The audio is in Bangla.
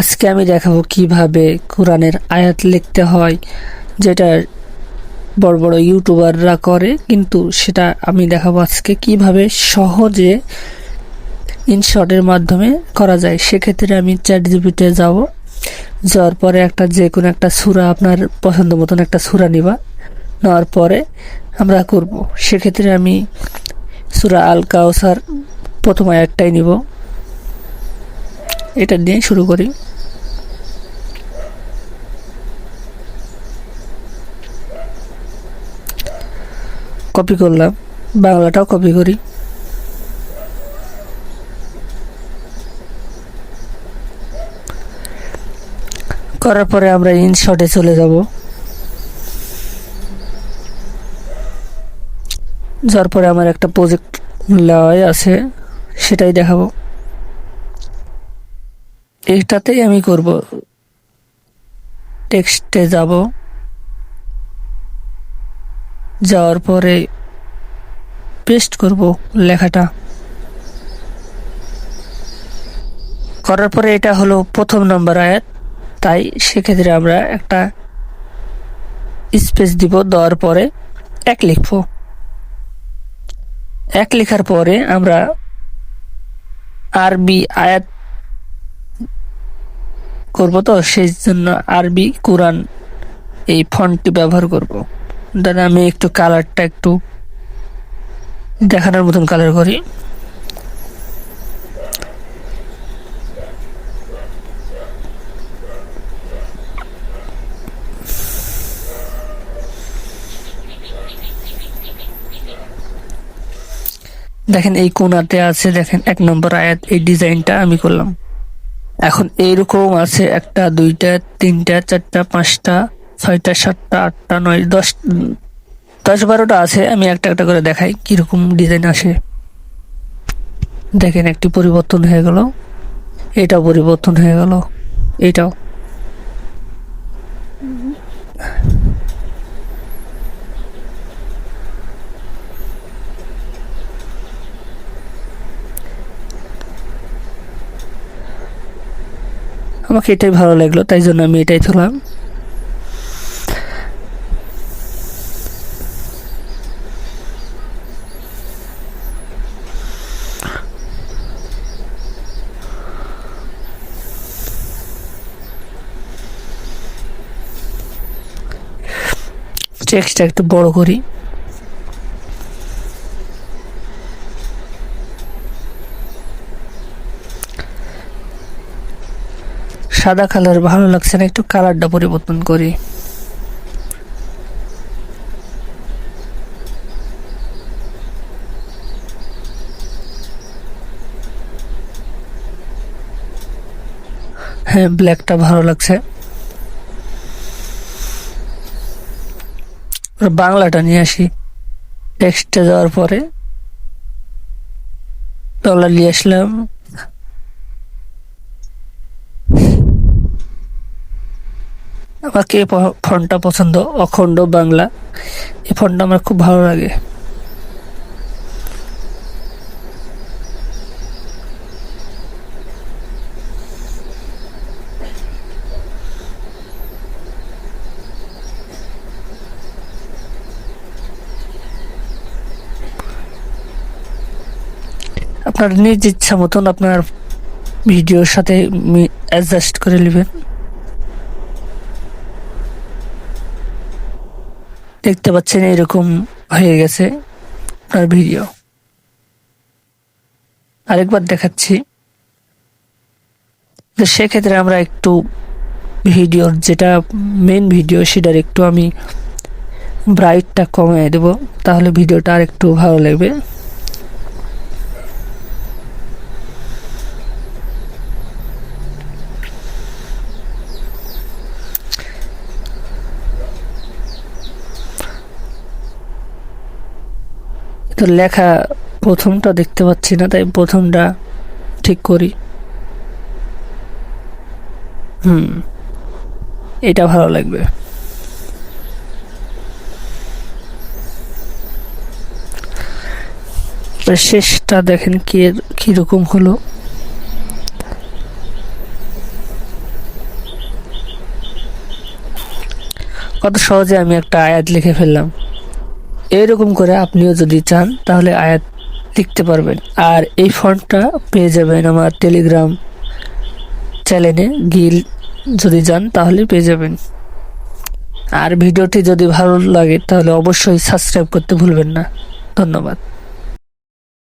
আজকে আমি দেখাবো কীভাবে কোরআনের আয়াত লিখতে হয়, যেটা বড় বড় ইউটিউবাররা করে, কিন্তু সেটা আমি দেখাবো আজকে কীভাবে সহজে ইনশটের মাধ্যমে করা যায়। সেক্ষেত্রে আমি চ্যাট জিপিতে যাব, যাওয়ার পরে একটা যে কোনো একটা সুরা আপনার পছন্দ মতন একটা সুরা নিবা, নেওয়ার পরে আমরা করব। সেক্ষেত্রে আমি সুরা আল কাউসার প্রথম আয়াতটাই নিব। এটা দিয়ে শুরু করি। কপি করলাম, বাংলাটাও কপি করি। করার পরে আমরা ইনশটে চলে যাব। যার পরে আমার একটা প্রজেক্ট লয় আছে, সেটাই দেখাবো। এটাতেই আমি করব। টেক্সটে যাব। যাওয়ার পরে পেস্ট করব লেখাটা। করার পরে এটা হলো প্রথম নম্বর আয়াত। তাই সেক্ষেত্রে আমরা একটা স্পেস দিব দেওয়ার পরে এক লিখব। এক লেখার পরে আমরা আরবি আয়াত করব তো, সেই জন্য আরবি কোরআন এই ফন্টটি ব্যবহার করব। দাদা, আমি একটু কালারটা একটু দেখানোর মতন কালার করি। দেখেন, এই কোনাতে আছে, দেখেন, এক নম্বর আয়াত, এই ডিজাইনটা আমি করলাম। এখন এইরকম আছে একটা, দুইটা, তিনটা, চারটা, পাঁচটা ছয়টা, সাতটা, আটটা, নয়, দশ দশ বারোটা আছে, আমি একটা একটা করে দেখাই, কীরকম ডিজাইন আসে। দেখেন, একটি পরিবর্তন হয়ে গেল। এটাও পরিবর্তন হয়ে গেল। এটাও। আমাকে এটাই ভালো লাগল, তাই জন্য আমি এটাই তুলাম টেক্সটটা একটু বড় করি। সাদা কালার, ভালো লাগছে না, একটু কালারটা পরিবর্তন করি। হ্যাঁ ব্ল্যাকটা ভালো লাগছে। বাংলাটা নিয়ে আসি। টেক্সটে যাওয়ার পরে ডলার নিয়ে আসলাম। আমাকে ফোনটা পছন্দ অখণ্ড বাংলা। এই ফোনটা আমার খুব ভালো লাগে। আপনার নিজ ইচ্ছা মতন আপনার ভিডিওর সাথে অ্যাডজাস্ট করে নেবেন। দেখতে পাচ্ছেন এরকম হয়ে গেছে আপনার ভিডিও। আরেকবার দেখাচ্ছি। তো সেক্ষেত্রে আমরা একটু ভিডিওর যেটা মেন ভিডিও সেটার একটু আমি ব্রাইটটা কমিয়ে দেব, তাহলে ভিডিওটা আর একটু ভালো লাগবে। তো লেখা প্রথমটা দেখতে পাচ্ছি না, তাই প্রথমটা ঠিক করি। হুম, এটা ভালো লাগবে। শেষটা দেখেন কি, কীরকম হলো। কত সহজে আমি একটা আয়াত লিখে ফেললাম। এরকম করে আপনিও যদি চান, তাহলে আয়াত লিখতে পারবেন। আর এই ফন্টটা পেয়ে যাবেন আমার টেলিগ্রাম চ্যানেলে। গিল যদি যান, তাহলে পেয়ে যাবেন। আর ভিডিওটি যদি ভালো লাগে, তাহলে অবশ্যই সাবস্ক্রাইব করতে ভুলবেন না। ধন্যবাদ।